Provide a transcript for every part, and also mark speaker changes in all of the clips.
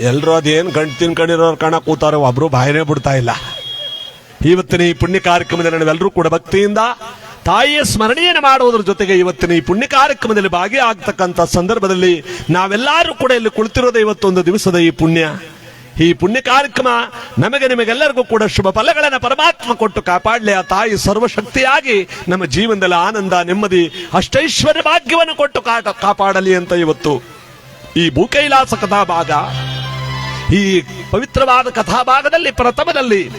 Speaker 1: ಎಲ್ರು ಅದೇನು ಗಂಟು ತಿನ್ಕೊಂಡಿರೋರು ಕಾಣ ಕೂತಾರೋ ಒಬ್ರು ಬಾಯನೇ ಬಿಡ್ತಾ ಇಲ್ಲ. ಇವತ್ತಿನ ಈ ಪುಣ್ಯ ಕಾರ್ಯಕ್ರಮದಲ್ಲಿ ನಾವೆಲ್ಲರೂ ಕೂಡ ಭಕ್ತಿಯಿಂದ ತಾಯಿಯ ಸ್ಮರಣೆಯನ್ನು ಮಾಡುವುದರ ಜೊತೆಗೆ ಇವತ್ತಿನ ಈ ಪುಣ್ಯ ಕಾರ್ಯಕ್ರಮದಲ್ಲಿ ಭಾಗಿಯಾಗತಕ್ಕಂಥ ಸಂದರ್ಭದಲ್ಲಿ ನಾವೆಲ್ಲರೂ ಕೂಡ ಇಲ್ಲಿ ಕುಳಿತಿರೋದೇ ಇವತ್ತೊಂದು ದಿವಸದ ಈ ಪುಣ್ಯ. ಈ ಪುಣ್ಯ ಕಾರ್ಯಕ್ರಮ ನಮಗೆ ನಿಮಗೆಲ್ಲರಿಗೂ ಕೂಡ ಶುಭ ಫಲಗಳನ್ನು ಪರಮಾತ್ಮ ಕೊಟ್ಟು ಕಾಪಾಡಲಿ. ಆ ತಾಯಿ ಸರ್ವಶಕ್ತಿಯಾಗಿ ನಮ್ಮ ಜೀವನದಲ್ಲಿ ಆನಂದ, ನೆಮ್ಮದಿ, ಅಷ್ಟೈಶ್ವರ್ಯ ಭಾಗ್ಯವನ್ನು ಕೊಟ್ಟು ಕಾಟ ಕಾಪಾಡಲಿ ಅಂತ ಇವತ್ತು ಈ ಭೂಕೈಲಾಸ ಕಥಾಭಾಗ. ಈ ಪವಿತ್ರವಾದ ಕಥಾಭಾಗದಲ್ಲಿ, ಪ್ರಥಮದಲ್ಲಿ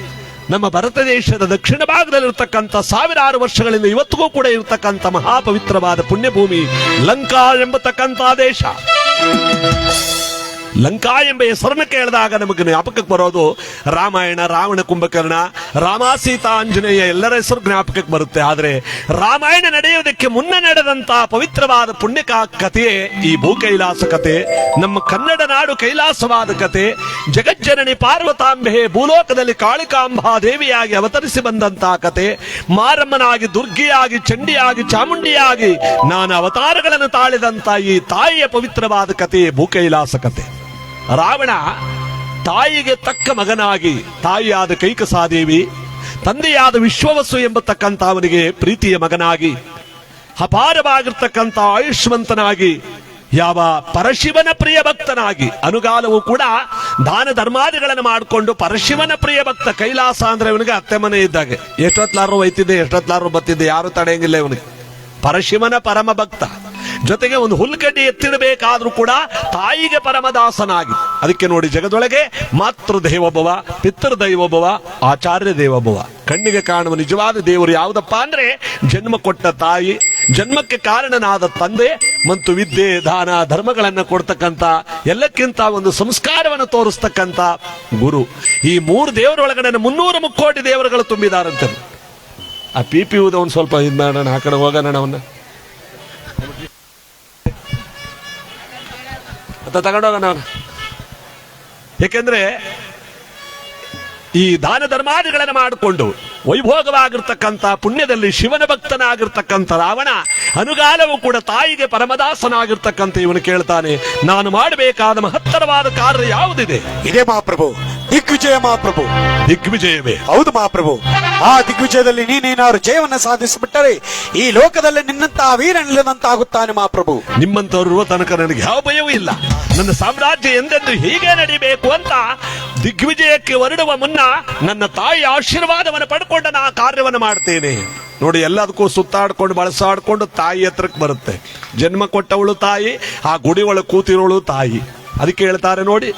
Speaker 1: ನಮ್ಮ ಭಾರತ ದೇಶದ ದಕ್ಷಿಣ ಭಾಗದಲ್ಲಿರ್ತಕ್ಕಂಥ ಸಾವಿರಾರು ವರ್ಷಗಳಿಂದ ಇವತ್ತಿಗೂ ಕೂಡ ಇರತಕ್ಕಂಥ ಮಹಾಪವಿತ್ರವಾದ ಪುಣ್ಯಭೂಮಿ ಲಂಕಾ ಎಂಬತಕ್ಕಂಥ ದೇಶ. ಲಂಕಾ ಎಂಬ ಹೆಸರನ್ನು ಕೇಳಿದಾಗ ನಮಗೆ ಜ್ಞಾಪಕಕ್ಕೆ ಬರೋದು ರಾಮಾಯಣ, ರಾವಣ ಕುಂಭಕರ್ಣ, ರಾಮ, ಸೀತಾ, ಆಂಜನೇಯ ಎಲ್ಲರ ಹೆಸರು ಜ್ಞಾಪಕಕ್ಕೆ ಬರುತ್ತೆ. ಆದರೆ ರಾಮಾಯಣ ನಡೆಯುವುದಕ್ಕೆ ಮುನ್ನ ನಡೆದಂತಹ ಪವಿತ್ರವಾದ ಪುಣ್ಯಕ ಕಥೆಯೇ ಈ ಭೂಕೈಲಾಸ ಕಥೆ, ನಮ್ಮ ಕನ್ನಡ ನಾಡು ಕೈಲಾಸವಾದ ಕತೆ ಜಗಜ್ಜನನಿ ಪಾರ್ವತಾಂಬೆ ಭೂಲೋಕದಲ್ಲಿ ಕಾಳಿಕಾಂಬಾ ದೇವಿಯಾಗಿ ಅವತರಿಸಿ ಬಂದಂತಹ ಕಥೆ. ಮಾರಮ್ಮನಾಗಿ ದುರ್ಗಿಯಾಗಿ, ಚಂಡಿಯಾಗಿ, ಚಾಮುಂಡಿಯಾಗಿ, ನಾನು ಅವತಾರಗಳನ್ನು ತಾಳಿದಂತ ಈ ತಾಯಿಯ ಪವಿತ್ರವಾದ ಕಥೆ ಭೂಕೈಲಾಸ ಕಥೆ. ರಾವಣ ತಾಯಿಗೆ ತಕ್ಕ ಮಗನಾಗಿ, ತಾಯಿಯಾದ ಕೈಕಸಾದೇವಿ, ತಂದೆಯಾದ ವಿಶ್ವವಸ್ಸು ಎಂಬತಕ್ಕಂಥ ಅವನಿಗೆ ಪ್ರೀತಿಯ ಮಗನಾಗಿ, ಅಪಾರವಾಗಿರ್ತಕ್ಕಂಥ ಆಯುಷ್ಮಂತನಾಗಿ, ಯಾವ ಪರಶಿವನ ಪ್ರಿಯ ಭಕ್ತನಾಗಿ, ಅನುಗಾಲವು ಕೂಡ ದಾನ ಧರ್ಮಾದಿಗಳನ್ನು ಮಾಡಿಕೊಂಡು ಪರಶಿವನ ಪ್ರಿಯ ಭಕ್ತ ಕೈಲಾಸ ಅಂದ್ರೆ ಇವನಿಗೆ ಅತ್ತೆ ಮನೆ ಇದ್ದಾಗೆ. ಎಷ್ಟೊತ್ಲಾರು ಒಯ್ತಿದ್ದೆ ಎಷ್ಟೊತ್ಲಾರು ಬತ್ತಿದ್ದೆ ಯಾರು ತಡೆಯಂಗಿಲ್ಲ ಇವನಿಗೆ. ಪರಶಿವನ ಪರಮ ಭಕ್ತ. ಜೊತೆಗೆ ಒಂದು ಹುಲ್ಗಡ್ಡಿ ಎತ್ತಿಡಬೇಕಾದ್ರೂ ಕೂಡ ತಾಯಿಗೆ ಪರಮದಾಸನಾಗಿ. ಅದಕ್ಕೆ ನೋಡಿ ಜಗದೊಳಗೆ ಮಾತೃ ದೇವೋಭವ ಪಿತೃ ದೈವೋಭವ ಆಚಾರ್ಯ ದೇವೋಭವ ಕಣ್ಣಿಗೆ ಕಾಣುವ ನಿಜವಾದ ದೇವರು ಯಾವುದಪ್ಪ ಅಂದ್ರೆ ಜನ್ಮ ಕೊಟ್ಟ ತಾಯಿ, ಜನ್ಮಕ್ಕೆ ಕಾರಣನಾದ ತಂದೆ ಮತ್ತು ವಿದ್ಯೆ, ದಾನ, ಧರ್ಮಗಳನ್ನ ಕೊಡ್ತಕ್ಕಂತ ಎಲ್ಲಕ್ಕಿಂತ ಒಂದು ಸಂಸ್ಕಾರವನ್ನು ತೋರಿಸ್ತಕ್ಕಂತ ಗುರು. ಈ ಮೂರು ದೇವರೊಳಗಡೆ ಮುನ್ನೂರು ಮುಕ್ಕೋಟಿ ದೇವರುಗಳು ತುಂಬಿದಾರಂತೆ. ಆ ಪಿ ಪಿ ಒಂದು ಸ್ವಲ್ಪ ಇದು ಆ ಕಡೆ ಹೋಗೋಣ ಅವನ್ನ. ಅಂತ ತಗೊಂಡೋಗೋಣ ನಾನು ಏಕೆಂದ್ರೆ ಈ ದಾನ ಧರ್ಮಾದಿಗಳನ್ನು ಮಾಡಿಕೊಂಡು ವೈಭೋಗವಾಗಿರ್ತಕ್ಕಂಥ ಪುಣ್ಯದಲ್ಲಿ ಶಿವನ ಭಕ್ತನಾಗಿರ್ತಕ್ಕಂಥ ರಾವಣ, ಅನುಗಾಲವೂ ಕೂಡ ತಾಯಿಗೆ ಪರಮದಾಸನಾಗಿರ್ತಕ್ಕಂಥ ಇವನು ಕೇಳ್ತಾನೆ, ನಾನು ಮಾಡಬೇಕಾದ ಮಹತ್ತರವಾದ ಕಾರ್ಯ ಯಾವುದಿದೆ?
Speaker 2: ಇದೇ ಮಹಾಪ್ರಭು ದಿಗ್ವಿಜಯ ಮಹಾಪ್ರಭು
Speaker 1: ದಿಗ್ವಿಜಯವೇ
Speaker 2: ಹೌದು ಮಹಾಪ್ರಭು ಆ ದಿಗ್ವಿಜಯದಲ್ಲಿ ನೀನೇನಾದ್ರು ಜಯವನ್ನ ಸಾಧಿಸಿಬಿಟ್ಟರೆ ಈ ಲೋಕದಲ್ಲಿ ನಿನ್ನಂತಹ ವೀರನಿಲ್ಲದಂತಾಗುತ್ತಾನೆ ಮಹಾಪ್ರಭು
Speaker 1: ನಿಮ್ಮಂತವ್ರು ಇರುವ ತನಕ ನನಗೆ ಯಾವ ಭಯವೂ ಇಲ್ಲ. ನನ್ನ ಸಾಮ್ರಾಜ್ಯ ಎಂದೆಂದು ಹೀಗೆ ನಡಿಬೇಕು ಅಂತ ದಿಗ್ವಿಜಯಕ್ಕೆ ಹೊರಡುವ ಮುನ್ನ ನನ್ನ ತಾಯಿ ಆಶೀರ್ವಾದವನ್ನು ಪಡ್ಕೊಂಡು ನಾ ಕಾರ್ಯವನ್ನು ಮಾಡ್ತೇನೆ. ನೋಡಿ ಎಲ್ಲದಕ್ಕೂ ಸುತ್ತಾಡ್ಕೊಂಡು ಬಳಸಾಡ್ಕೊಂಡು ತಾಯಿ ಹತ್ರಕ್ಕೆ ಬರುತ್ತೆ. ಜನ್ಮ ಕೊಟ್ಟವಳು ತಾಯಿ ಆ ಗುಡಿ ಒಳಗೆ ಕೂತಿರೋಳು ತಾಯಿ. ಅದಕ್ಕೆ ಹೇಳ್ತಾರೆ ನೋಡಿ,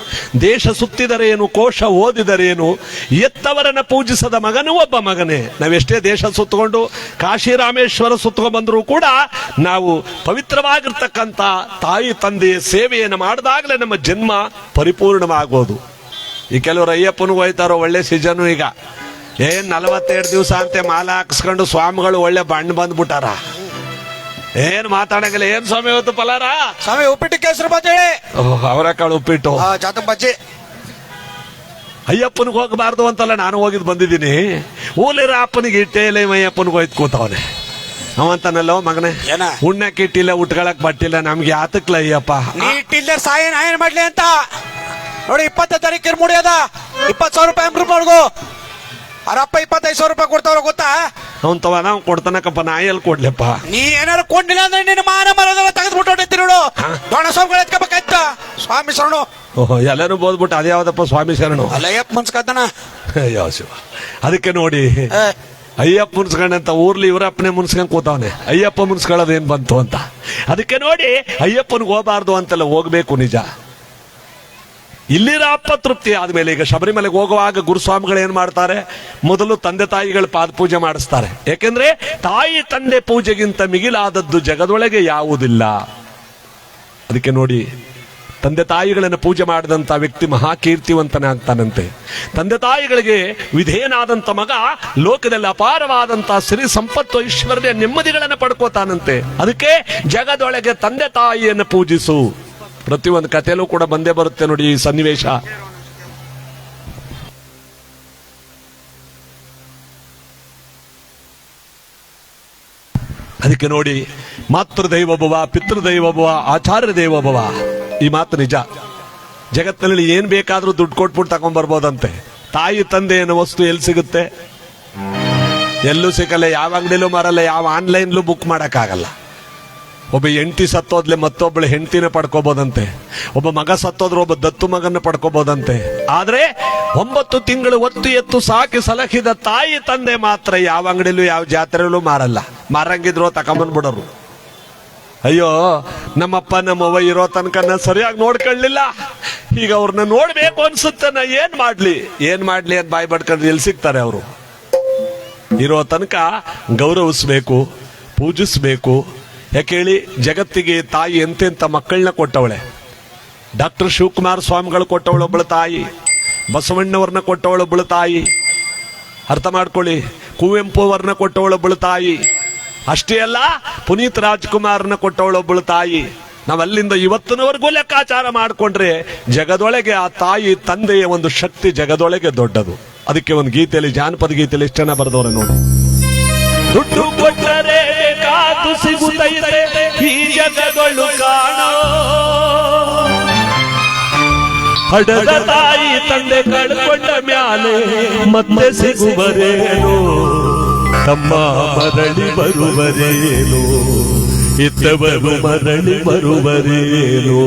Speaker 1: ದೇಶ ಸುತ್ತಿದರೇನು, ಕೋಶ ಓದಿದರೇನು, ಎತ್ತವರನ್ನ ಪೂಜಿಸದ ಮಗನೂ ಒಬ್ಬ ಮಗನೇ. ನಾವೆಷ್ಟೇ ದೇಶ ಸುತ್ತಕೊಂಡು ಕಾಶಿ ರಾಮೇಶ್ವರ ಸುತ್ತಕೊಂಡು ಬಂದರೂ ಕೂಡ ನಾವು ಪವಿತ್ರವಾಗಿರ್ತಕ್ಕಂಥ ತಾಯಿ ತಂದೆಯ ಸೇವೆಯನ್ನು ಮಾಡಿದಾಗಲೇ ನಮ್ಮ ಜನ್ಮ ಪರಿಪೂರ್ಣವಾಗೋದು. ಈ ಕೆಲವರು ಅಯ್ಯಪ್ಪನಿಗೂ ಹೋಯ್ತಾರೋ ಒಳ್ಳೆ ಸೀಸನು ಈಗ. ಏನು ನಲವತ್ತೆರಡು ದಿವಸ ಅಂತೆ ಮಾಲ ಹಾಕಿಸ್ಕೊಂಡು ಸ್ವಾಮಿಗಳು ಒಳ್ಳೆ ಬಣ್ಣ ಬಂದ್ಬಿಟ್ಟಾರ. ಏನ್ ಮಾತಾಡಂಗಿಲ್ಲ ಏನ್ ಸ್ವಾಮಿ ಇವತ್ತು ಪಲಾರ?
Speaker 2: ಸ್ವಾಮಿ ಉಪ್ಪಿಟ್ಟು ಕೇಸರಿ ಓ
Speaker 1: ಅವರೆಕಾಳು ಉಪ್ಪಿಟ್ಟು.
Speaker 2: ಜಾತ ಬಜ್ಜಿ.
Speaker 1: ಅಯ್ಯಪ್ಪನಿಗೆ ಹೋಗಬಾರ್ದು ಅಂತಲ್ಲ ನಾನು ಹೋಗಿದ್ ಬಂದಿದ್ದೀನಿ. ಊಲಿರ ಅಪ್ಪನಿಗೆ ಇಟ್ಟೇಲೆ ಅಯ್ಯಪ್ಪನಿಗೆ ಹೋಯ್ತು ಕೂತವನೆ. ಅವಂತಾನಲ್ಲೋ ಮಗನೇ
Speaker 2: ಏನ?
Speaker 1: ಉಣ್ಣಕ್ಕೆ ಇಟ್ಟಿಲ್ಲ ಉಟ್ಕೊಳಕ್ ಬಟ್ಟಿಲ್ಲ ನಮ್ಗೆ ಯಾತಕ್ಲ ಅಯ್ಯಪ್ಪ.
Speaker 2: ನೀ ಇಟ್ಟಿಲ್ದ ಸಾಯ ನಾ ಏನ್ ಮಾಡ್ಲಿ ಅಂತ? ನೋಡಿ ಇಪ್ಪತ್ತನೇ ತಾರೀಕಿನ ಮುಡಿಯದ. ಇಪ್ಪತ್ತು ಸಾವಿರ ರೂಪಾಯಿ ಅಂಬ್ರು ಮಾಡ್ಗು ಅರಪ್ಪ ಇಪ್ಪತ್ತೈದು ಸಾವಿರ ರೂಪಾಯಿ ಕೊಡ್ತಾವ್ರ ಗೊತ್ತಾ?
Speaker 1: ಅವನ್ ತವ ನಾವು ಕೊಡ್ತಾನಕಪ್ಪ ನಾ ಎಲ್ಲಿ ಕೊಡ್ಲಪ್ಪ?
Speaker 2: ನೀ ಏನಾರು ಕೊಡ್ಲಿಲ್ಲ ಅಂದ್ರೆ ನಿನ್ನ ಮಾನ ಮರದೆಲ್ಲ ತೆಗೆದ್ಬಿಟ್ಟು ನೋಡು. ದೊಣ ಸ್ವಾಮಿಗಳು ಎತ್ಕೋಬೇಕಾಯ್ತ? ಸ್ವಾಮಿ ಶರಣು.
Speaker 1: ಓಹೋ ಎಲ್ಲರೂ ಬೋದ್ಬಿಟ್ಟು ಅದ್ಯಾವ್ದಪ್ಪ ಸ್ವಾಮಿ ಶರಣು?
Speaker 2: ಅಲ್ಲಯ್ಯಪ್ಪ ಮನ್ಸ್ಕದ್ದನ.
Speaker 1: ಅಯ್ಯೋ ಶಿವ. ಅದಕ್ಕೆ ನೋಡಿ ಅಯ್ಯಪ್ಪ ಮುನ್ಸ್ಕೊಂಡಂತ ಊರ್ಲಿ ಇವರಪ್ಪನೇ ಮುನ್ಸ್ಕೊಂಡ್ ಕೂತವನೆ. ಅಯ್ಯಪ್ಪ ಮುನ್ಸ್ಕೊಳ್ಳೋದು ಏನ್ ಬಂತು ಅಂತ. ಅದಕ್ಕೆ ನೋಡಿ ಅಯ್ಯಪ್ಪನಿಗೆ ಹೋಗಬಾರ್ದು ಅಂತೆಲ್ಲ ಹೋಗ್ಬೇಕು ನಿಜ. ಇಲ್ಲಿರ ಅಪ್ಪ ತೃಪ್ತಿ ಆದ್ಮೇಲೆ ಈಗ ಶಬರಿಮಲೆಗೆ ಹೋಗುವಾಗ ಗುರುಸ್ವಾಮಿಗಳು ಏನ್ ಮಾಡ್ತಾರೆ? ಮೊದಲು ತಂದೆ ತಾಯಿಗಳ ಪಾದ ಪೂಜೆ ಮಾಡಿಸ್ತಾರೆ. ಯಾಕೆಂದ್ರೆ ತಾಯಿ ತಂದೆ ಪೂಜೆಗಿಂತ ಮಿಗಿಲಾದದ್ದು ಜಗದೊಳಗೆ ಯಾವುದಿಲ್ಲ. ಅದಕ್ಕೆ ನೋಡಿ, ತಂದೆ ತಾಯಿಗಳನ್ನು ಪೂಜೆ ಮಾಡಿದಂತ ವ್ಯಕ್ತಿ ಮಹಾಕೀರ್ತಿವಂತನಾಗ್ತಾನಂತೆ. ತಂದೆ ತಾಯಿಗಳಿಗೆ ವಿಧೇಯನಾದಂತ ಮಗ ಲೋಕದಲ್ಲಿ ಅಪಾರವಾದಂಥ ಸಿರಿ ಸಂಪತ್ತು ಐಶ್ವರ್ಯ ನೆಮ್ಮದಿಗಳನ್ನು ಪಡ್ಕೋತಾನಂತೆ. ಅದಕ್ಕೆ ಜಗದೊಳಗೆ ತಂದೆ ತಾಯಿಯನ್ನು ಪೂಜಿಸು. ಪ್ರತಿಯೊಂದು ಕಥೆಯಲ್ಲೂ ಕೂಡ ಬಂದೇ ಬರುತ್ತೆ ನೋಡಿ ಈ ಸನ್ನಿವೇಶ. ಅದಕ್ಕೆ ನೋಡಿ ಮಾತೃ ದೈವಭವ ಪಿತೃ ದೈವಭವ ಆಚಾರ್ಯ ದೈವಭವ ಈ ಮಾತು ನಿಜ. ಜಗತ್ತಿನಲ್ಲಿ ಏನ್ ಬೇಕಾದ್ರೂ ದುಡ್ಡು ಕೊಟ್ಬಿಟ್ಟು ತಗೊಂಡ್ಬರ್ಬೋದಂತೆ ತಾಯಿ ತಂದೆ ಅನ್ನೋ ವಸ್ತು ಎಲ್ಲಿ ಸಿಗುತ್ತೆ? ಎಲ್ಲೂ ಸಿಗಲ್ಲ, ಯಾವ ಅಂಗಡಿಲೂ ಮಾರಲ್ಲ, ಯಾವ ಆನ್ಲೈನ್ಲೂ ಬುಕ್ ಮಾಡೋಕ್ಕಾಗಲ್ಲ. ಒಬ್ಬ ಹೆಂಡತಿ ಸತ್ತೋದ್ಲೆ ಮತ್ತೊಬ್ಬಳು ಹೆಂಡತಿನ ಪಡ್ಕೋಬೋದಂತೆ. ಒಬ್ಬ ಮಗ ಸತ್ತೋದ್ರೆ ಒಬ್ಬ ದತ್ತು ಮಗನ ಪಡ್ಕೋಬೋದಂತೆ. ಆದ್ರೆ ಒಂಬತ್ತು ತಿಂಗಳು ಒತ್ತು ಎತ್ತು ಸಾಕಿ ಸಲಹಿದ ತಾಯಿ ತಂದೆ ಮಾತ್ರ ಯಾವ ಅಂಗಡಿಲೂ ಯಾವ ಜಾತ್ರೆಯಲ್ಲೂ ಮಾರಲ್ಲ. ಮಾರಂಗಿದ್ರು ತಕೊಂಬಂದ್ಬಿಡೋರು ಅಯ್ಯೋ, ನಮ್ಮಪ್ಪ ನಮ್ಮವ್ವ ಇರೋ ತನಕ ಸರಿಯಾಗಿ ನೋಡ್ಕೊಳ್ಳಿಲ್ಲ. ಈಗ ಅವ್ರನ್ನ ನೋಡ್ಬೇಕು ಅನ್ಸುತ್ತೆ, ನಾ ಏನ್ ಮಾಡ್ಲಿ? ಏನ್ ಮಾಡ್ಲಿ ಅಂತ ಬಾಯಿ ಬಡ್ಕೊಂಡು ಎಲ್ಲಿ ಸಿಗ್ತಾರೆ ಅವರು? ಇರೋ ತನಕ ಗೌರವಿಸ್ಬೇಕು, ಪೂಜಿಸ್ಬೇಕು ಯಾಕೆ ಹೇಳಿ, ಜಗತ್ತಿಗೆ ತಾಯಿ ಎಂತೆಂಥ ಮಕ್ಕಳನ್ನ ಕೊಟ್ಟವಳೆ. ಡಾಕ್ಟರ್ ಶಿವಕುಮಾರ ಸ್ವಾಮಿಗಳು ಕೊಟ್ಟವಳೊಬ್ಬಳು ತಾಯಿ. ಬಸವಣ್ಣವ್ರನ್ನ ಕೊಟ್ಟವಳೊಬ್ಬಳು ತಾಯಿ. ಅರ್ಥ ಮಾಡ್ಕೊಳ್ಳಿ ಕುವೆಂಪು ಕೊಟ್ಟವಳು ಕೊಟ್ಟವಳೊಬ್ಬಳು ತಾಯಿ. ಅಷ್ಟೇ ಅಲ್ಲ, ಪುನೀತ್ ರಾಜ್ಕುಮಾರ್ನ ಕೊಟ್ಟವಳೊಬ್ಬಳು ತಾಯಿ. ನಾವು ಅಲ್ಲಿಂದ ಇವತ್ತಿನವರೆಗೂ ಲೆಕ್ಕಾಚಾರ ಮಾಡಿಕೊಂಡ್ರೆ ಜಗದೊಳಗೆ ಆ ತಾಯಿ ತಂದೆಯ ಒಂದು ಶಕ್ತಿ ಜಗದೊಳಗೆ ದೊಡ್ಡದು. ಅದಕ್ಕೆ ಒಂದು ಗೀತೆಯಲ್ಲಿ, ಜಾನಪದ ಗೀತೆಯಲ್ಲಿ ಇಷ್ಟನ ಬರೆದವ್ರೆ ನೋಡಿ. ದುಡ್ಡು ಕೊಟ್ಟರೆ ಸಿಗುತ್ತೈತೆ ಈ ಜಗಗಳು ಕಾಣೋ. ಹಡದ ತಾಯಿ ತಂದೆ ಕಳ್ಕೊಂಡ ಮ್ಯಾಲೆ ಮತ್ತೆ ಸಿಗುವರೇನು? ತಮ್ಮ ಮರಳಿ ಬರುವರೇನು? ಇತ್ತವರು ಮರಳಿ ಬರುವರೇನು?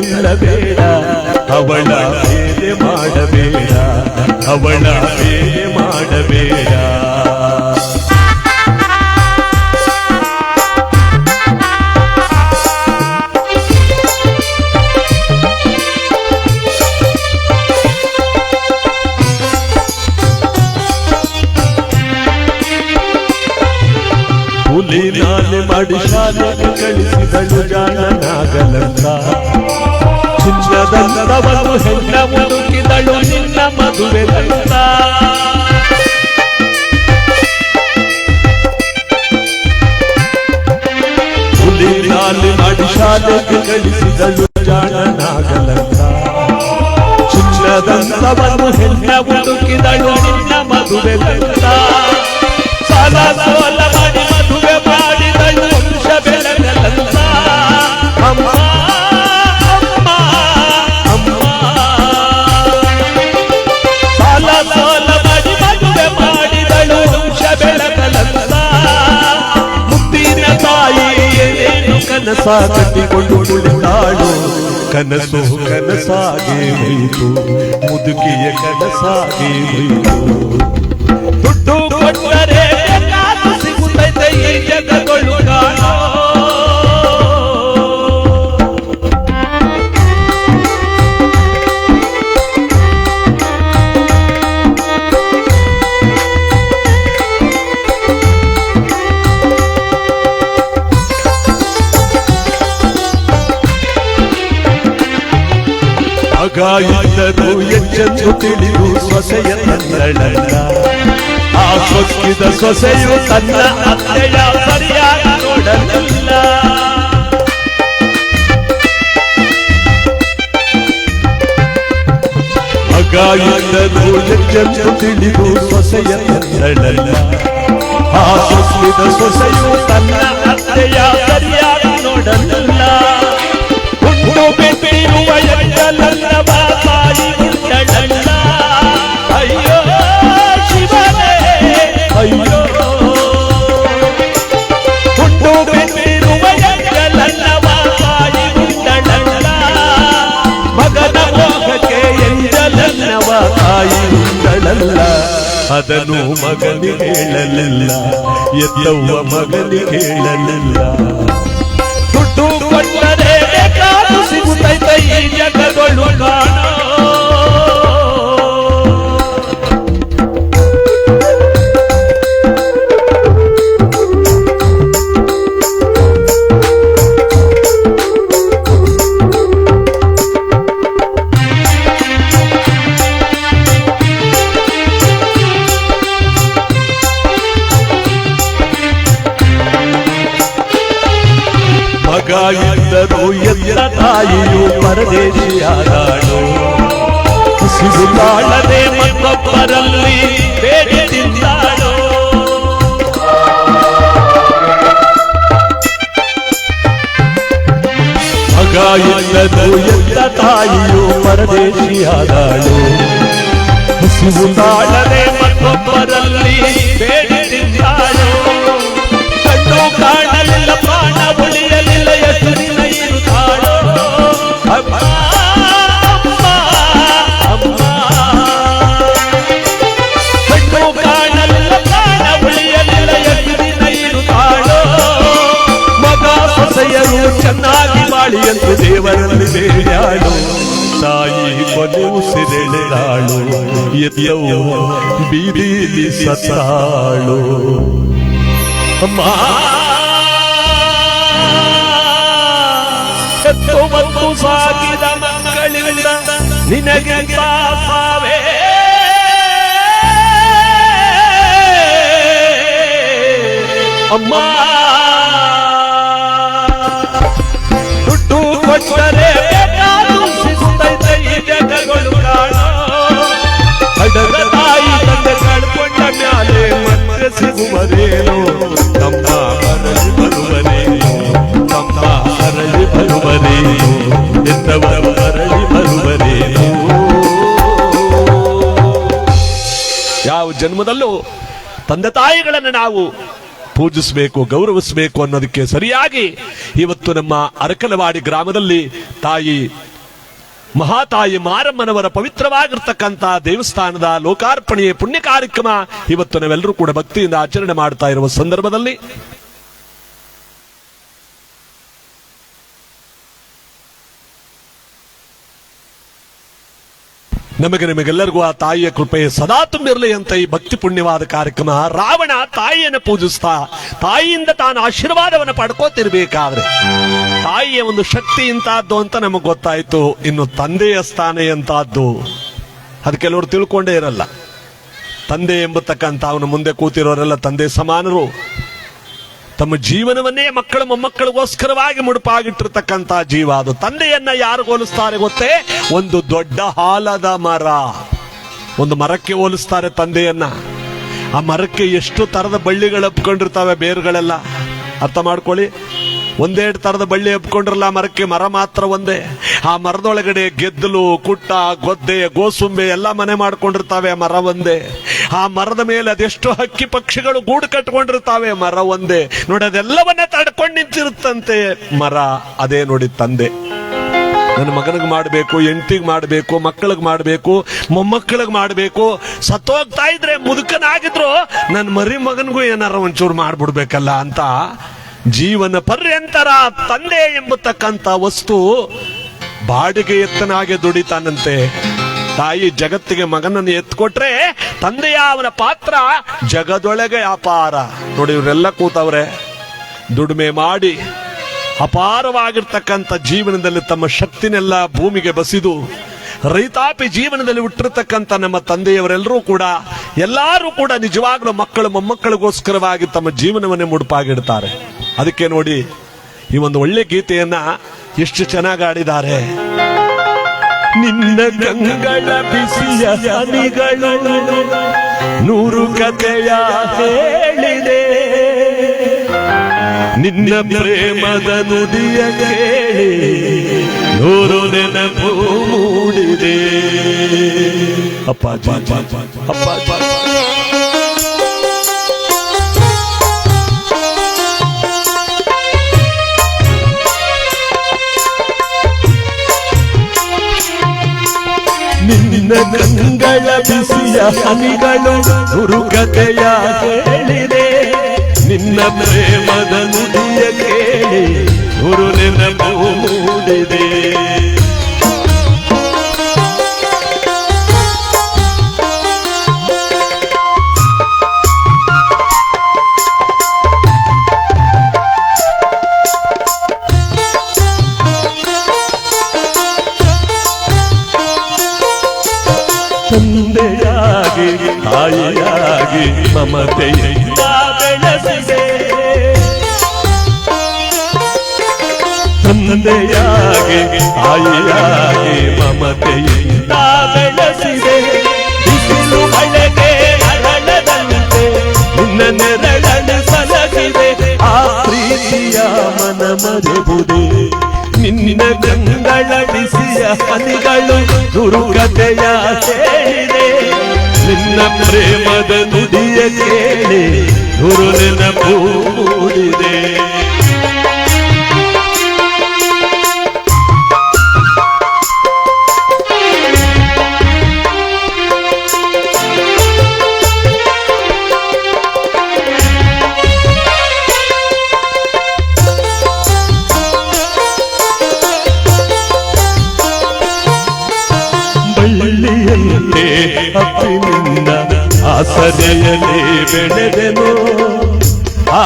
Speaker 1: ತಳ್ಳಬೇಡ ಅವಳ ಬೇರೆ ಮಾಡಬೇಡ ಅವಳ ಚಿನ್ನದಂತವನ್ನು ಹೆಣ್ಣ ಮುಡುಕಿದಳು ನಿನ್ನ ಮದುವೆದಂತ ಹುಲಿ ನಾಲೆ ಮಾಡಿ ಶಾಲೆಗೆ ಕಳಿಸಿದಳು ಜಾಣನಾಗಲಂತ ಚಿನ್ನದಂತವನ್ನು ಹೆಣ್ಣ ಮುಡುಕಿದಳು ನಿನ್ನ ಮದುವೆದಂತ ಸಾಲ ಸೋಲ ಕನಸ ಕಟ್ಟಿಕೊಂಡು ಉಳಿದಾಳು ಕನಸು ಕನಸಾಗಿ ಹೋಯಿತು. ಮುದುಕಿಯ ಕನಸಾಗಿ ಹೋಯಿತು. ದುಡ್ಡು ಮಗ ಇದ್ದರು ಎಚ್ಚೆಂದು ತಿಳಿದು ಸೊಸೆಯ ತಂದಳಲ್ಲ ಆ ಸೊಕ್ಕಿದ ಸೊಸೆಯು ತನ್ನ ಅತ್ತೆಯ ಸರಿಯಾಗಿ ನೋಡಲಿಲ್ಲ ಮಗ ಇದ್ದರು ಎಚ್ಚೆಂದು ತಿಳಿದು ಸೊಸೆಯ ತಂದಳಲ್ಲ ಆ ಸೊಕ್ಕಿದ ಸೊಸೆಯು ತನ್ನ ಅತ್ತೆಯ ಅದನ್ನು ಮಗನಿಗೆ ಹೇಳಲಿಲ್ಲ. ಎತ್ತವ್ವ ಮಗನಿಗೆ ಹೇಳಲಿಲ್ಲ. ದುಡ್ಡು ಕೊಟ್ಟರೆ ಬೇಕಾದು ಸಿಗುತ್ತೈತೆ ಈ ಜಗದೊಳು ಕಾಣೋ. ತಾಯಿಯು ಪರದೇಶಿಯಾದಾಳು. ಸಿಗುತ್ತಾಳದೆ ಮತ್ತೊಬ್ಬರಲ್ಲಿ ಬೇಡಿ ತಿಂದಾಳು. ಮಗ ಇಲ್ಲದು ಎಲ್ಲ ತಾಯಿಯು ಪರದೇಶಿಯಾದಾಳು. ತಾಳದೆ ಮತ್ತೊಬ್ಬರಲ್ಲಿ ಬೇಡಿ ಬೀದಿಲಿ ಸತ್ತಾಳು ಮತ್ತು ಸಾಕಿದ ಮಕ್ಕಳಿಂದ ನಿನಗೆ ಪಾಪವೇ. ಅಮ್ಮ! ಯಾವ ಜನ್ಮದಲ್ಲೂ ತಂದೆ ತಾಯಿಗಳನ್ನು ನಾವು ಪೂಜಿಸಬೇಕು, ಗೌರವಿಸಬೇಕು ಅನ್ನೋದಕ್ಕೆ ಸರಿಯಾಗಿ ಇವತ್ತು ನಮ್ಮ ಅರಕಲವಾಡಿ ಗ್ರಾಮದಲ್ಲಿ ತಾಯಿ ಮಹಾತಾಯಿ ಮಾರಮ್ಮನವರ ಪವಿತ್ರವಾಗಿರ್ತಕ್ಕಂಥ ದೇವಸ್ಥಾನದ ಲೋಕಾರ್ಪಣೆಯ ಪುಣ್ಯ ಕಾರ್ಯಕ್ರಮ ಇವತ್ತು ನಾವೆಲ್ಲರೂ ಕೂಡ ಭಕ್ತಿಯಿಂದ ಆಚರಣೆ ಮಾಡ್ತಾ ಇರುವ ಸಂದರ್ಭದಲ್ಲಿ ನಮಗೆ ನಿಮಗೆಲ್ಲರಿಗೂ ಆ ತಾಯಿಯ ಕೃಪೆ ಸದಾ ತುಂಬಿರಲಿ ಅಂತ ಈ ಭಕ್ತಿ ಪುಣ್ಯವಾದ ಕಾರ್ಯಕ್ರಮ. ರಾವಣ ತಾಯಿಯನ್ನು ಪೂಜಿಸ್ತಾ, ತಾಯಿಯಿಂದ ತಾನು ಆಶೀರ್ವಾದವನ್ನು ಪಡ್ಕೋತಿರ್ಬೇಕಾದ್ರೆ. ತಾಯಿಯ ಒಂದು ಶಕ್ತಿ ಇಂತಹದ್ದು ಅಂತ ನಮಗೆ ಗೊತ್ತಾಯ್ತು. ಇನ್ನು ತಂದೆಯ ಸ್ಥಾನ ಎಂತಹದ್ದು ಅದು ಕೆಲವರು ತಿಳ್ಕೊಂಡೇ ಇರಲ್ಲ. ತಂದೆ ಎಂಬತಕ್ಕಂಥ ಅವನು ಮುಂದೆ ಕೂತಿರೋರೆಲ್ಲ ತಂದೆ ಸಮಾನರು. ತಮ್ಮ ಜೀವನವನ್ನೇ ಮಕ್ಕಳು ಮೊಮ್ಮಕ್ಕಳಿಗೋಸ್ಕರವಾಗಿ ಮುಡುಪಾಗಿಟ್ಟಿರ್ತಕ್ಕಂಥ ಜೀವ. ಅದು ತಂದೆಯನ್ನ ಯಾರು ಹೋಲಿಸ್ತಾರೆ ಗೊತ್ತೇ? ಒಂದು ದೊಡ್ಡ ಹಾಲದ ಮರ. ಒಂದು ಮರಕ್ಕೆ ಹೋಲಿಸ್ತಾರೆ ತಂದೆಯನ್ನ. ಆ ಮರಕ್ಕೆ ಎಷ್ಟು ತರದ ಬಳ್ಳಿಗಳು ಹಬ್ಕೊಂಡಿರ್ತಾವೆ ಬೇರುಗಳೆಲ್ಲ? ಅರ್ಥ ಮಾಡ್ಕೊಳ್ಳಿ. ಒಂದೆರಡು ತರದ ಬಳ್ಳಿ ಹಬ್ಕೊಂಡ್ರಲ್ಲ ಮರಕ್ಕೆ, ಮರ ಮಾತ್ರ ಒಂದೇ. ಆ ಮರದೊಳಗಡೆ ಗೆದ್ದಲು, ಕುಟ್ಟ, ಗೊದ್ದೆ, ಗೋಸುಂಬೆ ಎಲ್ಲ ಮನೆ ಮಾಡ್ಕೊಂಡಿರ್ತಾವೆ ಮರ ಒಂದೇ. ಆ ಮರದ ಮೇಲೆ ಅದೆಷ್ಟು ಹಕ್ಕಿ ಪಕ್ಷಿಗಳು ಗೂಡು ಕಟ್ಕೊಂಡಿರ್ತಾವೆ ಮರ ಒಂದೇ. ನೋಡಿ, ಅದೆಲ್ಲವನ್ನ ತಡ್ಕೊಂಡು ನಿಂತಿರುತ್ತಂತೆ ಮರ. ಅದೇ ನೋಡಿ ತಂದೆ. ನನ್ನ ಮಗನಿಗೆ ಮಾಡಬೇಕು ಎಂಟಿಗೆ ಮಾಡಬೇಕು, ಮಕ್ಕಳಿಗೆ ಮಾಡಬೇಕು, ಮೊಮ್ಮಕ್ಕಳಿಗೆ ಮಾಡಬೇಕು. ಸತ್ತೋಗ್ತಾ ಇದ್ರೆ ಮುದುಕನಾಗಿದ್ರು, ನನ್ನ ಮರಿ ಮಗನಿಗೂ ಏನಾರ ಒಂಚೂರು ಮಾಡ್ಬಿಡ್ಬೇಕಲ್ಲ ಅಂತ ಜೀವನ ಪರ್ಯಂತರ ತಂದೆ ಎಂಬತಕ್ಕಂಥ ವಸ್ತು ಬಾಡಿಗೆ ಎತ್ತನಾಗೆ ದುಡಿತಾನಂತೆ. ತಾಯಿ ಜಗತ್ತಿಗೆ ಮಗನನ್ನು ಎತ್ಕೊಟ್ರೆ ತಂದೆಯ ಅವನ ಪಾತ್ರ ಜಗದೊಳಗೆ ಅಪಾರ. ನೋಡಿ ಇವರೆಲ್ಲ ಕೂತವ್ರೆ, ದುಡಿಮೆ ಮಾಡಿ ಅಪಾರವಾಗಿರ್ತಕ್ಕಂಥ ಜೀವನದಲ್ಲಿ ತಮ್ಮ ಶಕ್ತಿನೆಲ್ಲ ಭೂಮಿಗೆ ಬಸಿದು ರೈತಾಪಿ ಜೀವನದಲ್ಲಿ ಹುಟ್ಟಿರ್ತಕ್ಕಂಥ ನಮ್ಮ ತಂದೆಯವರೆಲ್ಲರೂ ಕೂಡ, ಎಲ್ಲರೂ ಕೂಡ ನಿಜವಾಗ್ಲೂ ಮಕ್ಕಳು ಮೊಮ್ಮಕ್ಕಳಿಗೋಸ್ಕರವಾಗಿ ತಮ್ಮ ಜೀವನವನ್ನೇ ಮುಡುಪಾಗಿಡ್ತಾರೆ. ಅದಕ್ಕೆ ನೋಡಿ, ಈ ಒಂದು ಒಳ್ಳೆ ಗೀತೆಯನ್ನ ಎಷ್ಟು ಚೆನ್ನಾಗಿ ಆಡಿದ್ದಾರೆ ನಿನ್ನ ಗಂಗಳ ಬಿಸಿಯ ನೂರು ಕಥೆಯ ಹೇಳಿದೆ. ನಿನ್ನ ಪ್ರೇಮದ ನುಡಿಯ ಕೇಳಿ ನೂರು ನೆನಪು ಮೂಡಿದೆ. ಅಪ್ಪ ಅಪ್ಪ ನಿನ್ನ ಗಂಗಳ ಬಿಸಿಯ ಹನಿಗಳು ನುರುಗತೆಯ ಹೇಳಿದೆ ನಿನ್ನ ಪ್ರೇಮದ ನುಡಿಯ ಕೇಳಿ ಗುರು ನೆನಪು ಮೂಡಿದೆ. ಮಮತೆಯಿಂದ ಬೆಳೆಸಿದೆ
Speaker 3: ಬಿಸಿಲು ಮಳೆಗೆ ಅರಳದಂತೆ ನಿನ್ನ ನೆರಳನ್ನು ಸಲಹಿದೆ ಆ ಪ್ರೀತಿಯ ಮನ ಮರೆಬುದೆ. ನಿನ್ನ ಗಂಗಳ ಬಿಸಿಯ ಹನಿಗಳು ದುರುಗತೆಯ ಹೇಳಿದೆ ನಿನ್ನ ಪ್ರೇಮದ ನುಡಿಯ ಕೇಳಿ ಗುರು ನೆನಪು ಆಸರೆಯಲ್ಲಿ ಬೆಳೆದೆನು ಆ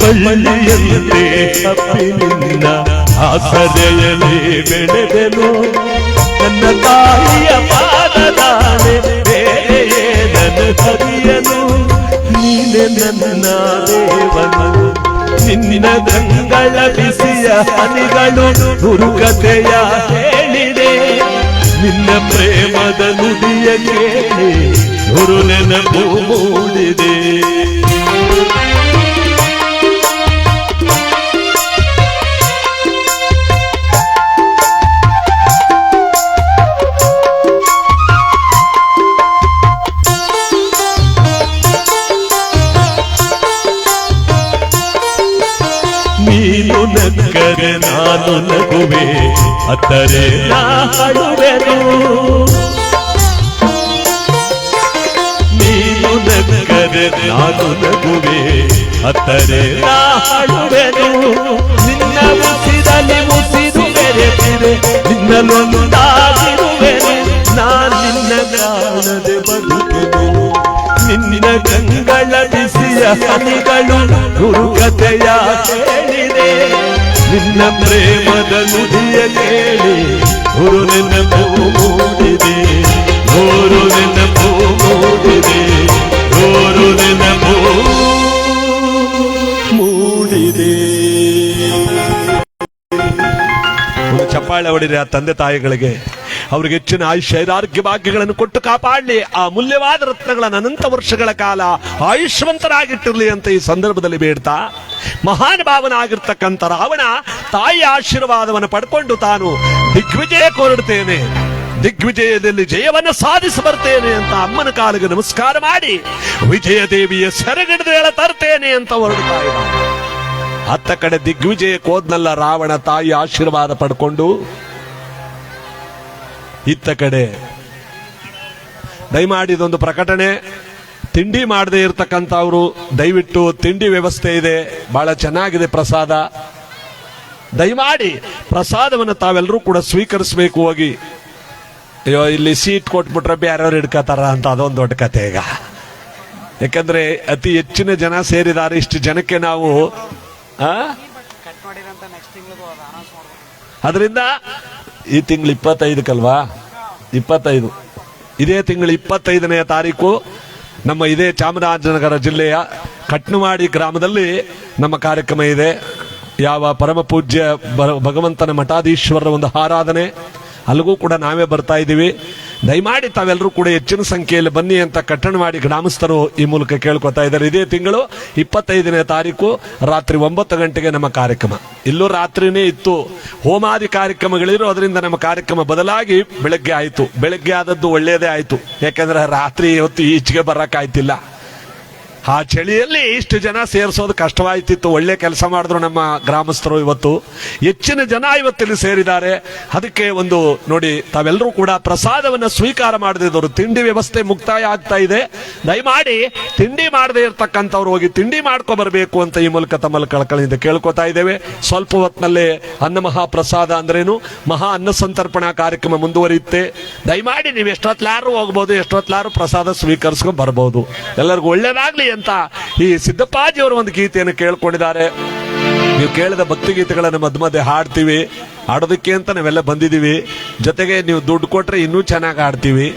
Speaker 3: ಬಳ್ಳಿಯಂತೆ ಅಪ್ಪಿನಿಂದ ಆಸರೆಯಲ್ಲಿ ಬೆಳೆದೆನು ನನ್ನ ತಾಯಿಯ ಪಾದದಾನೆ ಬೇರೆ ನನ್ನ ಹರಿಯನು ನೀನೆ ನನ್ನ ದೇವನು. ನಿನ್ನ ಗಂಗಳ ಬಿಸಿಯ ಹನಿಗಳು ಹುರುಕತೆಯ ಹೇಳಿದೆ. ನಿನ್ನ ಪ್ರೇಮದ ನುಡಿಯ ಕೇಳಿ ಗುರು ನೆನಪು ಮೂಡಿದೆ. ನಕ್ಕರೆ ನಾನು ನಗುವೆ, ಅತ್ತರೆ ಹಾಡುವೆನು ನೀನು ನಗರೆ ನಾನು ನಗುವೆ, ಅತ್ತರೆ ಹಾಡುವೆನು ನಿನ್ನ ಮುಸಿದಲ್ಲಿ ಮುಸಿದು ಬೆರೆತಿರೆ ನಿನ್ನಲೊಂದಾಗಿರುವೆನು ನಾನು ನಿನ್ನ ಕಾಣದೆ ಬದುಕೆನು ನಿನ್ನ ಗಂಗಳ ಬಿಸಿಯ ಹನಿಗಳು ಗುರುಕತೆಯ ಹೇಳಿದೆ ನಿನ್ನ ಪ್ರೇಮದ ನುಡಿಯ ಕೇಳಿ. ಗುರು ನೆನಪು ಮೂಡಿದೆ. ಗುರು ನೆನಪು ಮೂಡಿದೆ. ಗುರು ನೆನಪು ಮೂಡಿದೆ.
Speaker 1: ಚಪ್ಪಾಳೆ ಹೊಡಿರಿ ಆ ತಂದೆ ತಾಯಿಗಳಿಗೆ. ಅವ್ರಿಗೆ ಹೆಚ್ಚಿನ ಆಯುಷ್ಯ ಐರಾರೋಗ್ಯ ಭಾಗ್ಯಗಳನ್ನು ಕೊಟ್ಟು ಕಾಪಾಡಲಿ. ಆ ಮೂಲ್ಯವಾದ ರತ್ನಗಳನ್ನು ಅನಂತ ವರ್ಷಗಳ ಕಾಲ ಆಯುಷ್ವಂತರಾಗಿಟ್ಟಿರ್ಲಿ ಅಂತ ಈ ಸಂದರ್ಭದಲ್ಲಿ ಬೇಡ್ತಾ, ಮಹಾನ್ ಭಾವನಾಗಿರ್ತಕ್ಕಂಥ ರಾವಣ ತಾಯಿ ಆಶೀರ್ವಾದವನ್ನು ಪಡ್ಕೊಂಡು ತಾನು ದಿಗ್ವಿಜಯ ಕೊರಡ್ತೇನೆ. ದಿಗ್ವಿಜಯದಲ್ಲಿ ಜಯವನ್ನು ಸಾಧಿಸಿ ಬರ್ತೇನೆ ಅಂತ ಅಮ್ಮನ ಕಾಲಿಗೆ ನಮಸ್ಕಾರ ಮಾಡಿ, ವಿಜಯ ದೇವಿಯ ಸೆರೆಗಿಡಿದು ಹೇಳ ತರ್ತೇನೆ ಅಂತ ಹೊರಡ್ತಾ ಇದ್ದಾನೆ ಅತ್ತ ಕಡೆ ದಿಗ್ವಿಜಯಕ್ಕೆ ಹೋದ್ನಲ್ಲ ರಾವಣ ತಾಯಿ ಆಶೀರ್ವಾದ ಪಡ್ಕೊಂಡು ಇತ್ತ ಕಡೆ. ದಯಮಾಡಿದೊಂದು ಪ್ರಕಟಣೆ. ತಿಂಡಿ ಮಾಡದೇ ಇರತಕ್ಕಂಥವ್ರು ದಯವಿಟ್ಟು ತಿಂಡಿ ವ್ಯವಸ್ಥೆ ಇದೆ. ಬಹಳ ಚೆನ್ನಾಗಿದೆ ಪ್ರಸಾದ. ದಯಮಾಡಿ ಪ್ರಸಾದವನ್ನು ತಾವೆಲ್ಲರೂ ಕೂಡ ಸ್ವೀಕರಿಸಬೇಕು ಹೋಗಿ. ಅಯ್ಯೋ ಇಲ್ಲಿ ಸೀಟ್ ಕೊಟ್ಬಿಟ್ರೆ ಬೇರೆಯವ್ರು ಹಿಡ್ಕತಾರ ಅಂತ ಅದೊಂದು ದೊಡ್ಡ ಕತೆ ಈಗ. ಯಾಕಂದ್ರೆ ಅತಿ ಹೆಚ್ಚಿನ ಜನ ಸೇರಿದ್ದಾರೆ ಇಷ್ಟು ಜನಕ್ಕೆ ನಾವು ಅದರಿಂದ ಈ ತಿಂಗಳು ಇಪ್ಪತ್ತೈದಕ್ಕಲ್ವಾ? ಇಪ್ಪತ್ತೈದು. ಇದೇ ತಿಂಗಳು ಇಪ್ಪತ್ತೈದನೆಯ ತಾರೀಕು ನಮ್ಮ ಇದೇ ಚಾಮರಾಜನಗರ ಜಿಲ್ಲೆಯ ಕಟ್ನವಾಡಿ ಗ್ರಾಮದಲ್ಲಿ ನಮ್ಮ ಕಾರ್ಯಕ್ರಮ ಇದೆ. ಯಾವ ಪರಮ ಪೂಜ್ಯ ಭಗವಂತನ ಮಠಾಧೀಶ್ವರರ ಒಂದು ಆರಾಧನೆ. ಅಲ್ಲಿಗೂ ಕೂಡ ನಾವೇ ಬರ್ತಾ ಇದ್ದೀವಿ. ದಯಮಾಡಿ ತಾವೆಲ್ಲರೂ ಕೂಡ ಹೆಚ್ಚಿನ ಸಂಖ್ಯೆಯಲ್ಲಿ ಬನ್ನಿ ಅಂತ ಕಟ್ಟಣವಾಡಿ ಗ್ರಾಮಸ್ಥರು ಈ ಮೂಲಕ ಕೇಳ್ಕೊತಾ ಇದ್ದಾರೆ. ಇದೇ ತಿಂಗಳು ಇಪ್ಪತ್ತೈದನೇ ತಾರೀಕು ರಾತ್ರಿ ಒಂಬತ್ತು ಗಂಟೆಗೆ ನಮ್ಮ ಕಾರ್ಯಕ್ರಮ. ಇಲ್ಲೂ ರಾತ್ರಿನೇ ಇತ್ತು. ಹೋಮಾದಿ ಕಾರ್ಯಕ್ರಮಗಳಿರೋ ಅದರಿಂದ ನಮ್ಮ ಕಾರ್ಯಕ್ರಮ ಬದಲಾಗಿ ಬೆಳಗ್ಗೆ ಆಯಿತು. ಬೆಳಗ್ಗೆ ಆದದ್ದು ಒಳ್ಳೆಯದೇ ಆಯಿತು. ಯಾಕಂದ್ರೆ ರಾತ್ರಿ ಇವತ್ತು ಈಚೆಗೆ ಬರಕ್ಕಾಯ್ತಿಲ್ಲ. ಆ ಚಳಿಯಲ್ಲಿ ಇಷ್ಟು ಜನ ಸೇರಿಸೋದು ಕಷ್ಟವಾಯ್ತಿತ್ತು. ಒಳ್ಳೆ ಕೆಲಸ ಮಾಡಿದ್ರು ನಮ್ಮ ಗ್ರಾಮಸ್ಥರು ಇವತ್ತು. ಹೆಚ್ಚಿನ ಜನ ಇವತ್ತಿಲ್ಲಿ ಸೇರಿದ್ದಾರೆ. ಅದಕ್ಕೆ ಒಂದು ನೋಡಿ, ತಾವೆಲ್ಲರೂ ಕೂಡ ಪ್ರಸಾದವನ್ನು ಸ್ವೀಕಾರ ಮಾಡದಿದ್ದವರು ತಿಂಡಿ ವ್ಯವಸ್ಥೆ ಮುಕ್ತಾಯ ಆಗ್ತಾ ಇದೆ. ದಯಮಾಡಿ ತಿಂಡಿ ಮಾಡದೇ ಇರತಕ್ಕಂಥವ್ರು ಹೋಗಿ ತಿಂಡಿ ಮಾಡ್ಕೊ ಬರಬೇಕು ಅಂತ ಈ ಮೂಲಕ ತಮ್ಮಲ್ಲಿ ಕಳ್ಕಳಿಂದ ಕೇಳ್ಕೊತಾ ಇದ್ದೇವೆ. ಸ್ವಲ್ಪ ಹೊತ್ತಿನಲ್ಲೇ ಅನ್ನ ಮಹಾಪ್ರಸಾದ ಅಂದ್ರೇನು? ಮಹಾ ಅನ್ನ ಸಂತರ್ಪಣಾ ಕಾರ್ಯಕ್ರಮ ಮುಂದುವರಿಯುತ್ತೆ. ದಯಮಾಡಿ ನೀವು ಎಷ್ಟೊತ್ತಲಾರು ಹೋಗ್ಬೋದು ಎಷ್ಟೊತ್ತಲಾರು ಪ್ರಸಾದ ಸ್ವೀಕರಿಸ್ಕೊಂಡು ಬರ್ಬೋದು. ಎಲ್ಲರಿಗೂ ಒಳ್ಳೇದಾಗ್ಲಿ ಅಂತ. ಈ ಸಿದ್ದಪ್ಪಾಜಿಯವರು ಒಂದು ಗೀತೆಯನ್ನು ಕೇಳ್ಕೊಂಡಿದ್ದಾರೆ. ನೀವು ಕೇಳಿದ ಭಕ್ತಿ ಗೀತೆಗಳನ್ನು ಮಧ್ಯ ಮಧ್ಯೆ ಹಾಡ್ತೀವಿ. ಆಡೋದಕ್ಕೆ ಅಂತ ನಾವೆಲ್ಲ ಬಂದಿದ್ದೀವಿ. ಜೊತೆಗೆ ನೀವು ದುಡ್ಡು ಕೊಟ್ರೆ ಇನ್ನೂ ಚೆನ್ನಾಗಿ ಆಡ್ತೀವಿ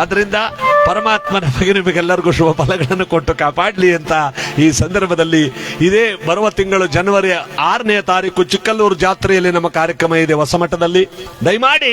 Speaker 1: ಆದ್ರಿಂದ ಪರಮಾತ್ಮ ನಮಗೆ ನಿಮಗೆಲ್ಲರಿಗೂ ಶುಭ ಫಲಗಳನ್ನು ಕೊಟ್ಟು ಕಾಪಾಡಲಿ ಅಂತ ಈ ಸಂದರ್ಭದಲ್ಲಿ ಇದೇ ಬರುವ ತಿಂಗಳು ಜನವರಿ ಆರನೇ ತಾರೀಕು ಚಿಕ್ಕಲ್ಲೂರು ಜಾತ್ರೆಯಲ್ಲಿ ನಮ್ಮ ಕಾರ್ಯಕ್ರಮ ಇದೆ ಹೊಸಮಠದಲ್ಲಿ. ದಯಮಾಡಿ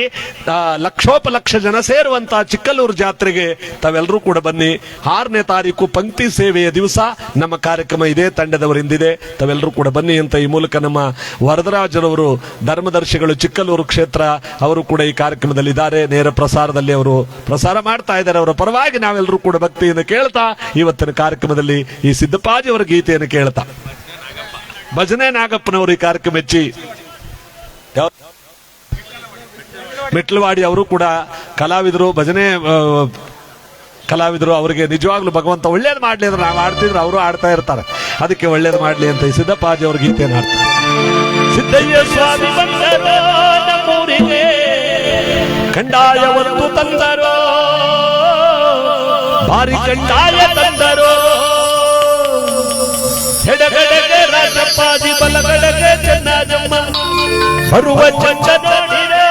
Speaker 1: ಲಕ್ಷೋಪಲಕ್ಷ ಜನ ಸೇರುವಂತಹ ಚಿಕ್ಕಲ್ಲೂರು ಜಾತ್ರೆಗೆ ತಾವೆಲ್ಲರೂ ಕೂಡ ಬನ್ನಿ. ಆರನೇ ತಾರೀಕು ಪಂಕ್ತಿ ಸೇವೆಯ ದಿವಸ ನಮ್ಮ ಕಾರ್ಯಕ್ರಮ ಇದೇ ತಂಡದವರಿಂದಿದೆ ತಾವೆಲ್ಲರೂ ಕೂಡ ಬನ್ನಿ ಅಂತ ಈ ಮೂಲಕ ನಮ್ಮ ವರದರಾಜರವರು, ಧರ್ಮದರ್ಶಿಗಳು, ಚಿಕ್ಕಲ್ಲೂರು ಕ್ಷೇತ್ರ ಅವರು ಕೂಡ ಈ ಕಾರ್ಯಕ್ರಮದಲ್ಲಿ ಇದ್ದಾರೆ ನೇರ ಪ್ರಸಾರದಲ್ಲಿ ಅವರು ಪ್ರಸಾರ ಮಾಡ್ತಾ ಇದ್ದಾರೆ ಅವರ ಪರವಾಗಿ ನಾವೆಲ್ಲರೂ ಕೂಡ ಭಕ್ತಿಯನ್ನು ಕೇಳ್ತಾ ಇವತ್ತಿನ ಕಾರ್ಯಕ್ರಮದಲ್ಲಿ ಈ ಸಿದ್ದಪ್ಪಾಜಿ ಅವರ ಗೀತೆಯನ್ನು ಕೇಳ್ತಾ. ಭಜನೆ ನಾಗಪ್ಪನವರು ಈ ಕಾರ್ಯಕ್ರಮ ಹೆಚ್ಚಿ. ಮೆಟ್ಲವಾಡಿ ಅವರು ಕೂಡ ಕಲಾವಿದರು, ಭಜನೆ ಕಲಾವಿದರು ಅವರಿಗೆ ನಿಜವಾಗ್ಲೂ ಭಗವಂತ ಒಳ್ಳೇದು ಮಾಡ್ಲಿ ಅಂದ್ರೆ ನಾವು ಆಡ್ತಿದ್ರು ಅವರು ಆಡ್ತಾ ಇರ್ತಾರೆ. ಅದಕ್ಕೆ ಒಳ್ಳೇದು ಮಾಡ್ಲಿ ಅಂತ ಸಿದ್ದಪ್ಪಾಜಿ ಅವ್ರ ಗೀತೆಯನ್ನು ಹಾಡ್ತಾರೆ. ಸಿದ್ದಯ್ಯ ಸ್ವಾಮಿ ಬಂದರೋ ನಮ್ಮೂರಿಗೆ ಕಂಡಾಯ ಒಂದು ತಂದರೋ, ಭಾರಿ ಕಂಡಾಯ ತಂದರೋ. ಎಡಗಡೆಗೆ ರಾಜಪ್ಪಾಜಿ ಬಲಗಡೆಗೆ ಚೆನ್ನಜಮ್ಮ ಬರುವ ಚಂದ ನೋಡಿರೋ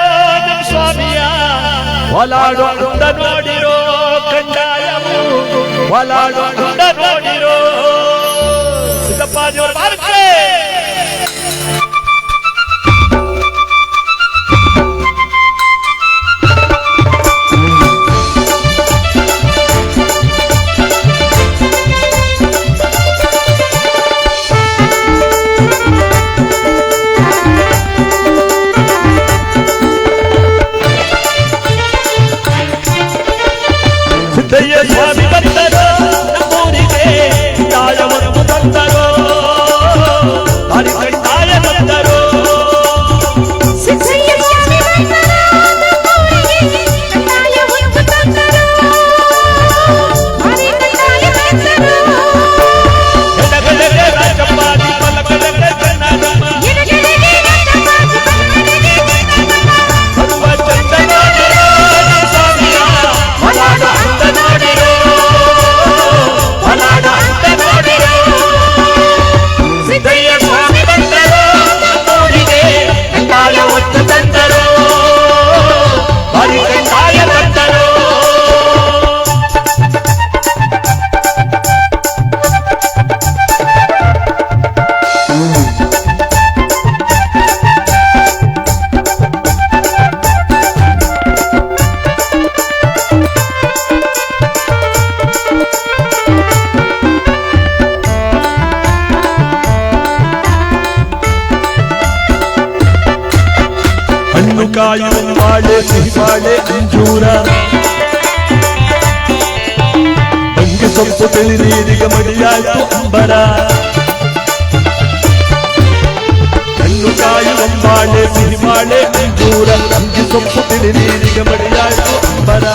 Speaker 1: ನಮ್ ಸ್ವಾಮಿಯ ಒಲಾಡು ಅಂದ ನೋಡಿರೋ ಕಂಡಾಯವು ಒಲಾಡು ಅಂದ ನೋಡಿರೋ. ಸಿದ್ದಪ್ಪಾಜಿಯವರ
Speaker 3: ಅಂಜೂರ ಅಂಗಿ ಸೊಪ್ಪು ತಿಳಿ ನೀರಿಗೆ ಮಡಿಯಾಯ್ತು ಅಂಬರ ಹಣ್ಣು ಕಾಯುವ ಬಾಳೆ ಸಿಹಿ ಬಾಳೆ ಅಂಜೂರ ಅಂಗಿ ಸೊಪ್ಪು ತಿಳಿ ನೀರಿಗೆ ಮಡಿಯಾಯ್ತು ಅಂಬರ